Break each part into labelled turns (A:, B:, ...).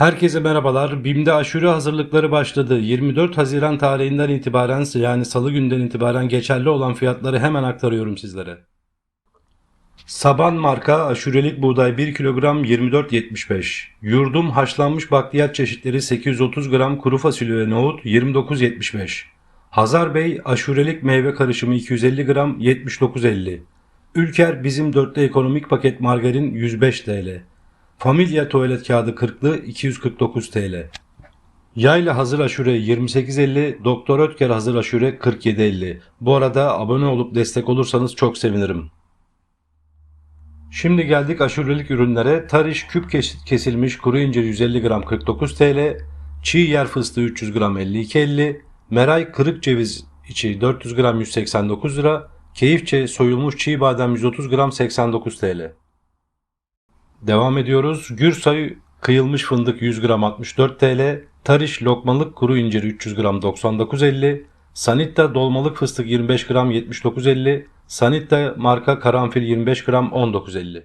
A: Herkese merhabalar. BİM'de aşure hazırlıkları başladı. 24 Haziran tarihinden itibaren yani salı günden itibaren geçerli olan fiyatları hemen aktarıyorum sizlere. Saban marka aşurelik buğday 1 kilogram 24.75. Yurdum haşlanmış bakliyat çeşitleri 830 gram kuru fasulye ve nohut 29.75. Hazar Bey aşurelik meyve karışımı 250 gram 79.50. Ülker bizim dörtlü ekonomik paket margarin 105 TL. Familya tuvalet kağıdı 40'lı 249 TL. Yayla hazır aşure 28.50, Doktor Ötker hazır aşure 47.50. Bu arada abone olup destek olursanız çok sevinirim. Şimdi geldik aşurelik ürünlere. Tariş küp kes- kesilmiş kuru incir 150 gram 49 TL, çiğ yer fıstığı 300 gram 52.50, meray kırık ceviz içi 400 gram 189 lira, keyifçe soyulmuş çiğ badem 130 gram 89 TL. Devam ediyoruz. Gürsay kıyılmış fındık 100 gram 64 TL, Tariş lokmalık kuru incir 300 gram 99.50, Sanitta dolmalık fıstık 25 gram 79.50, Sanitta marka karanfil 25 gram 19.50.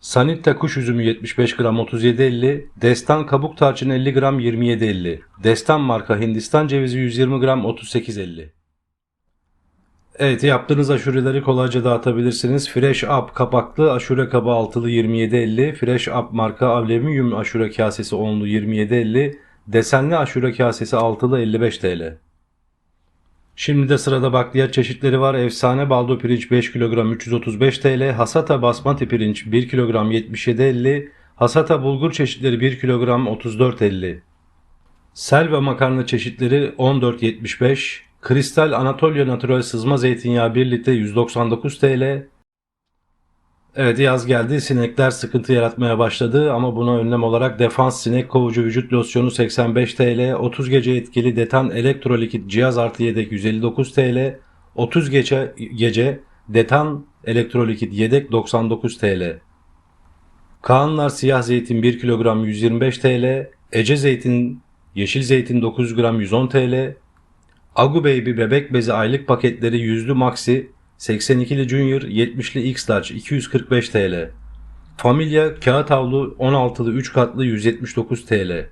A: Sanitta kuş üzümü 75 gram 37.50, Destan kabuk tarçın 50 gram 27.50, Destan marka Hindistan cevizi 120 gram 38.50. Evet yaptığınız aşureleri kolayca dağıtabilirsiniz. Fresh Up kapaklı aşure kabı altılı 27.50, Fresh Up marka alüminyum aşure kasesi onlu 27.50, desenli aşure kasesi altılı 55 TL. Şimdi de sırada bakliyat çeşitleri var. Efsane baldo pirinç 5 kilogram 335 TL, Hasata basmati pirinç 1 kilogram 77.50, Hasata bulgur çeşitleri 1 kilogram 34.50. Selva makarna çeşitleri 14.75, Kristal Anatolia Natural sızma zeytinyağı 1 litre 199 TL. Evet yaz geldi. Sinekler sıkıntı yaratmaya başladı ama buna önlem olarak Defans Sinek Kovucu Vücut Losyonu 85 TL, 30 gece etkili Detan Elektrolikit cihaz artı yedek 159 TL, 30 gece, gece Detan Elektrolikit yedek 99 TL. Kaanlar siyah zeytin 1 kilogram 125 TL, Ece zeytin, yeşil zeytin 900 gram 110 TL, Agu Baby bebek bezi aylık paketleri yüzlü maxi 82'li Junior 70'li X Large 245 TL. Familya kağıt havlu 16'lı 3 katlı 179 TL.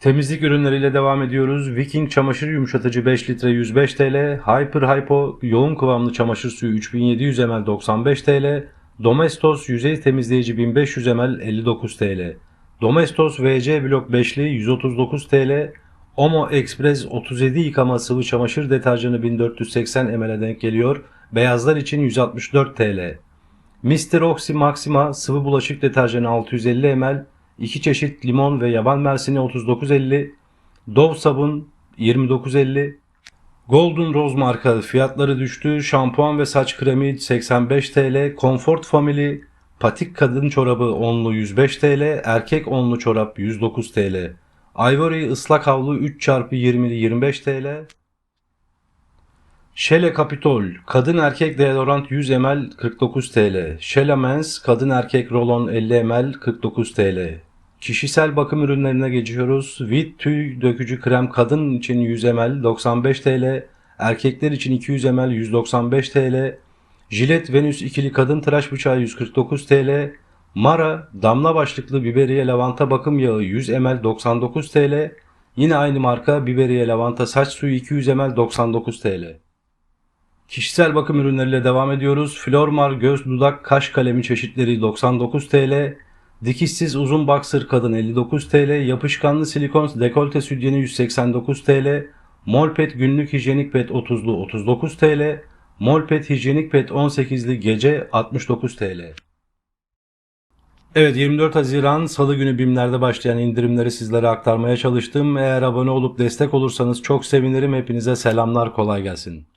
A: Temizlik ürünleriyle devam ediyoruz. Viking çamaşır yumuşatıcı 5 litre 105 TL. Hyper Hypo yoğun kıvamlı çamaşır suyu 3700 ml 95 TL. Domestos yüzey temizleyici 1500 ml 59 TL. Domestos VC blok 5'li 139 TL. Omo Express 37 yıkama sıvı çamaşır deterjanı 1480 ml'e denk geliyor. Beyazlar için 164 TL. Mr. Oxy Maxima sıvı bulaşık deterjanı 650 ml. 2 çeşit limon ve yaban mersini 39.50. Dove sabun 29.50. Golden Rose marka fiyatları düştü. Şampuan ve saç kremi 85 TL. Comfort Family patik kadın çorabı onlu 105 TL. Erkek onlu çorap 109 TL. Ivory ıslak havlu 3 çarpı 20'li 25 TL. Shele Capitol kadın erkek deodorant 100 ml 49 TL. Shela Mens kadın erkek rolon 50 ml 49 TL. Kişisel bakım ürünlerine geçiyoruz. Vit tüy dökücü krem kadın için 100 ml 95 TL. Erkekler için 200 ml 195 TL. Jilet Venüs ikili kadın tıraş bıçağı 149 TL. Mara damla başlıklı biberiye lavanta bakım yağı 100 ml 99 TL. Yine aynı marka biberiye lavanta saç suyu 200 ml 99 TL. Kişisel bakım ürünleriyle devam ediyoruz. Flormar göz dudak kaş kalemi çeşitleri 99 TL. Dikişsiz uzun boxer kadın 59 TL. Yapışkanlı silikon dekolte sütyeni 189 TL. Molpet günlük hijyenik pet 30'lu 39 TL. Molpet hijyenik pet 18'li gece 69 TL. Evet 24 Haziran Salı günü BİM'lerde başlayan indirimleri sizlere aktarmaya çalıştım. Eğer abone olup destek olursanız çok sevinirim. Hepinize selamlar kolay gelsin.